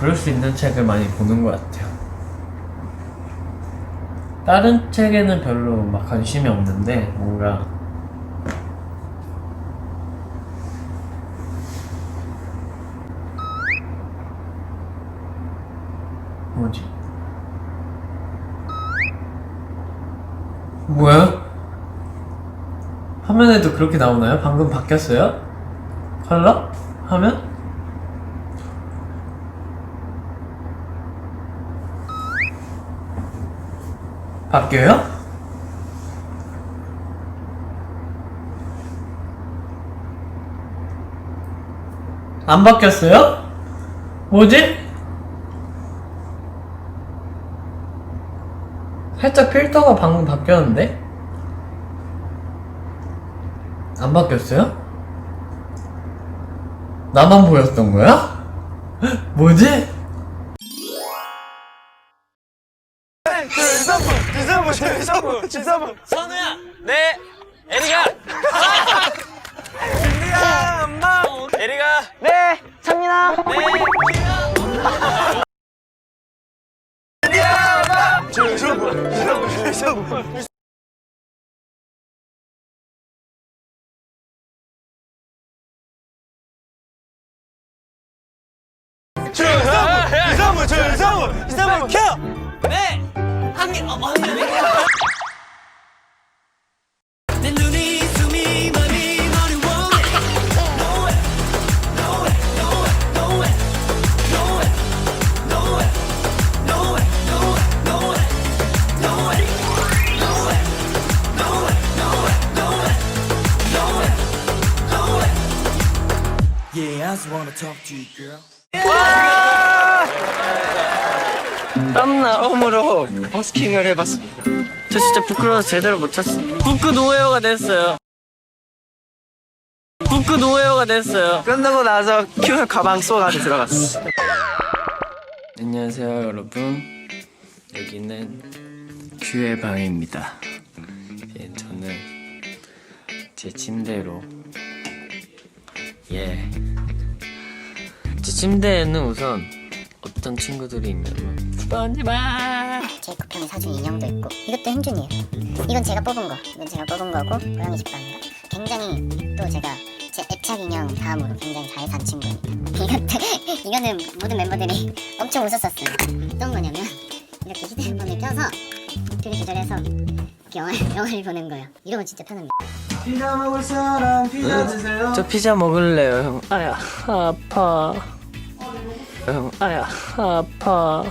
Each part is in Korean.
그럴 수 있는 책을 많이 보는 것 같아요. 다른 책에는 별로 막 관심이 없는데 뭔가 뭐지? 뭐야? 화면에도 그렇게 나오나요? 방금 바뀌었어요? 컬러? 화면? 바뀌어요? 안 바뀌었어요? 뭐지? 살짝 필터가 방금 바뀌었는데? 안 바뀌었어요? 나만 보였던 거야? 뭐지? 진사부 진사부 진사부 선우야 네 에리가. 진리야 엄마 에리가. 네 창민아. 네. 진리야 엄마 진사부 진사부 진사부 진사부 진사부 Yeah, I just wanna talk to you, girl. 땀나옴으로 버스킹을 해봤습니다. 저 진짜 부끄러워서 제대로 못 찼어요. 부끄 노웨어가 됐어요. 부끄 노웨어가 됐어요. 끝나고 나서 큐 가방 속 안에 들어갔어. 안녕하세요 여러분. 여기는 큐의 방입니다. 예, 저는 제 침대로 예. 제 침대에는 우선 어떤 친구들이 있냐면 스펀지밥 제이콥 형이 사준 인형도 있고 이것도 현준이에요. 이건 제가 뽑은 거. 이건 제가 뽑은 거고 고양이 집방입니다. 굉장히 또 제가 제 애착 인형 다음으로 굉장히 잘 산 친구입니다. 이것도 이거는 모든 멤버들이 엄청 웃었었어요. 어떤 거냐면 이렇게 휴대폰을 껴서 둘이 조절해서 이렇게 영화, 영화를 보는 거예요. 이러면 진짜 편합니다. 저 피자 먹을래요 형. 아야 아파 형 아야 아파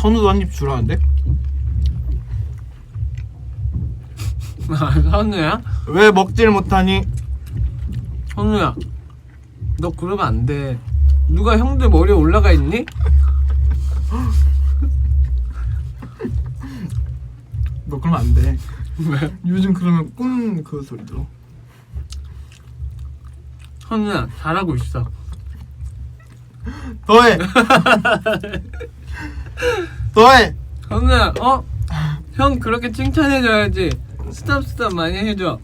선우도 한 입 주라는데? 선우야? 왜 먹질 못하니? 선우야 너 그러면 안돼 누가 형들 머리에 올라가 있니? 너 그러면 안 돼. 왜? 요즘 그러면 꿈 그 소리 들어. 선우야 잘하고 있어 더해. 더해. 선우야 어? 형 그렇게 칭찬해줘야지 스탑 스탑 많이 해줘